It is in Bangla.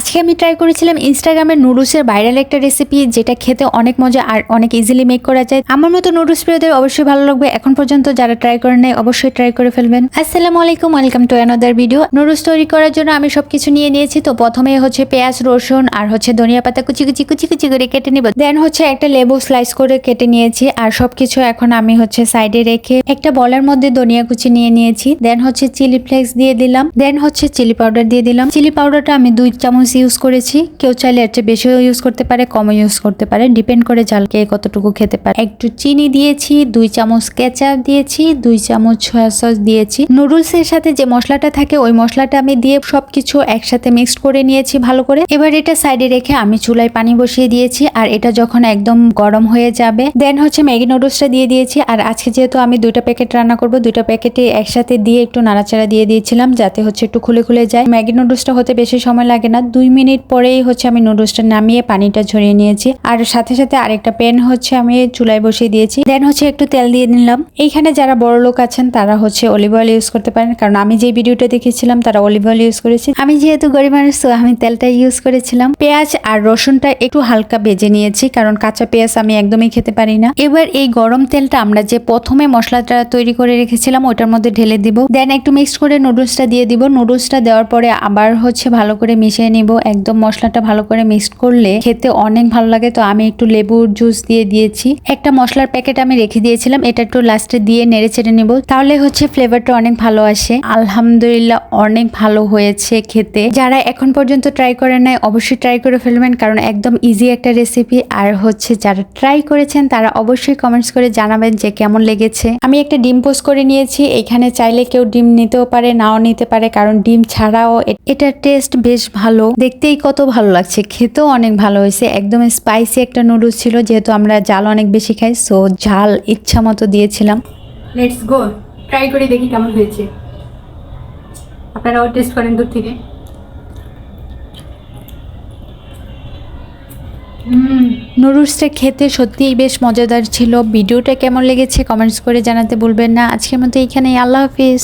আজকে আমি ট্রাই করেছিলাম ইনস্টাগ্রামের নুডলসের ভাইরাল একটা রেসিপি যেটা খেতে অনেক মজা আর অনেক ইজিলি মেক করা যায়। আমার মতো নুডলস প্রিয়দের অবশ্যই ভালো লাগবে। এখন পর্যন্ত যারা ট্রাই করে নাই, অবশ্যই ট্রাই করে ফেলবেন। আসসালামু আলাইকুম welcome to another video noodles তৈরি করার জন্য আমি সবকিছু নিয়ে নিয়েছি। তো প্রথমে হচ্ছে পেঁয়াজ, রসুন আর হচ্ছে ধনিয়া পাতা কুচি কুচি কুচি কুচি করে কেটে নিব। দেন হচ্ছে একটা লেবু স্লাইস করে কেটে নিয়েছি। আর সবকিছু এখন আমি হচ্ছে সাইডে রেখে একটা বলের মধ্যে ধনিয়া কুচি নিয়ে নিয়েছি। দেন হচ্ছে চিলি ফ্লেক্স দিয়ে দিলাম। দেন হচ্ছে চিলি পাউডার দিয়ে দিলাম। চিলি পাউডারটা আমি দুই চামচ ইউজ করেছি। কেউ চাইলে এর চেয়ে বেশিও ইউজ করতে পারে, কমও ইউজ করতে পারে। ডিপেন্ড করে ঝালকে কতটুকু খেতে পারে। একটু চিনি দিয়েছি, দুই চামচ কেচাপ দিয়েছি, দুই চামচ সয়া সস দিয়েছি। নুডলস এর সাথে যে মশলাটা থাকে, ওই মশলাটা আমি দিয়ে সবকিছু একসাথে মিক্সড করে নিয়েছি ভালো করে। এবার এটা সাইডে রেখে আমি চুলায় পানি বসিয়ে দিয়েছি, আর এটা যখন একদম গরম হয়ে যাবে দেন হচ্ছে ম্যাগি নুডলসটা দিয়ে দিয়েছি। আর আজকে যেহেতু আমি দুইটা প্যাকেট রান্না করব, দুইটা প্যাকেটে একসাথে দিয়ে একটু নাড়াচাড়া দিয়ে দিয়েছিলাম, যাতে হচ্ছে একটু খুলে খুলে যায়। ম্যাগি নুডলসটা হতে বেশি সময় লাগে না দুই মিনিট পরেই হচ্ছে আমি নুডলসটা নামিয়ে পানিটা ঝরিয়ে নিয়েছি। আর সাথে সাথে আরেকটা প্যান হচ্ছে আমি চুলায় বসিয়ে দিয়েছি। দেন হচ্ছে একটু তেল দিয়ে নিলাম। এইখানে যারা বড় লোক আছেন, তারা হচ্ছে অলিভ অয়েল ইউজ করতে পারেন। কারণ আমি যে ভিডিওটা দেখেছিলাম, তারা অলিভ অয়েল ইউজ করেছি। আমি যেহেতু গরিব মানুষ আমি তেলটা ইউজ করেছিলাম। পেঁয়াজ আর রসুনটা একটু হালকা বেজে নিয়েছি, কারণ কাঁচা পেঁয়াজ আমি একদমই খেতে পারি না। এবার এই গরম তেলটা আমরা যে প্রথমে মশলাটা তৈরি করে রেখেছিলাম, ওটার মধ্যে ঢেলে দিব। দেন একটু মিক্স করে নুডলসটা দিয়ে দিব। নুডলসটা দেওয়ার পরে আবার হচ্ছে ভালো করে মিশিয়ে একদম মশলাটা ভালো করে মিক্সড করলে খেতে অনেক ভালো লাগে। তো আমি একটু লেবুর জুস দিয়ে দিয়েছি। একটা মশলার প্যাকেট আমি রেখে দিয়েছিলাম, এটা একটু লাস্টে দিয়ে নেড়ে চেড়ে নিব। তাহলে হচ্ছে ফ্লেভারটা অনেক ভালো আসে। আলহামদুলিল্লাহ অনেক ভালো হয়েছে খেতে। যারা এখন পর্যন্ত ট্রাই করে নাই, অবশ্যই ট্রাই করে ফেলবেন, কারণ একদম ইজি একটা রেসিপি আর হচ্ছে যারা ট্রাই করেছেন, তারা অবশ্যই কমেন্টস করে জানাবেন যে কেমন লেগেছে। আমি একটা ডিম পোস্ট করে নিয়েছি, এখানে চাইলে কেউ ডিম নিতেও পারে, নাও নিতে পারে, কারণ ডিম ছাড়াও এটার টেস্ট বেশ ভালো। দেখতেই কত ভালো লাগছে। খেতেও অনেক ভালো হয়েছে। একদম স্পাইসি একটা নুডলস ছিল যেহেতু আমরা জাল অনেক বেশি খাই সো ঝাল ইচ্ছা মতো দিয়েছিলাম। লেটস গো ট্রাই করে দেখি কেমন হয়েছে। আপনারাও টেস্ট করেন দূর থেকে। নুডলসটা খেতে সত্যিই বেশ মজাদার ছিল। ভিডিওটা কেমন লেগেছে কমেন্টস করে জানাতে ভুলবেন না। আজকের মতো এইখানেই। আল্লাহ হাফিজ।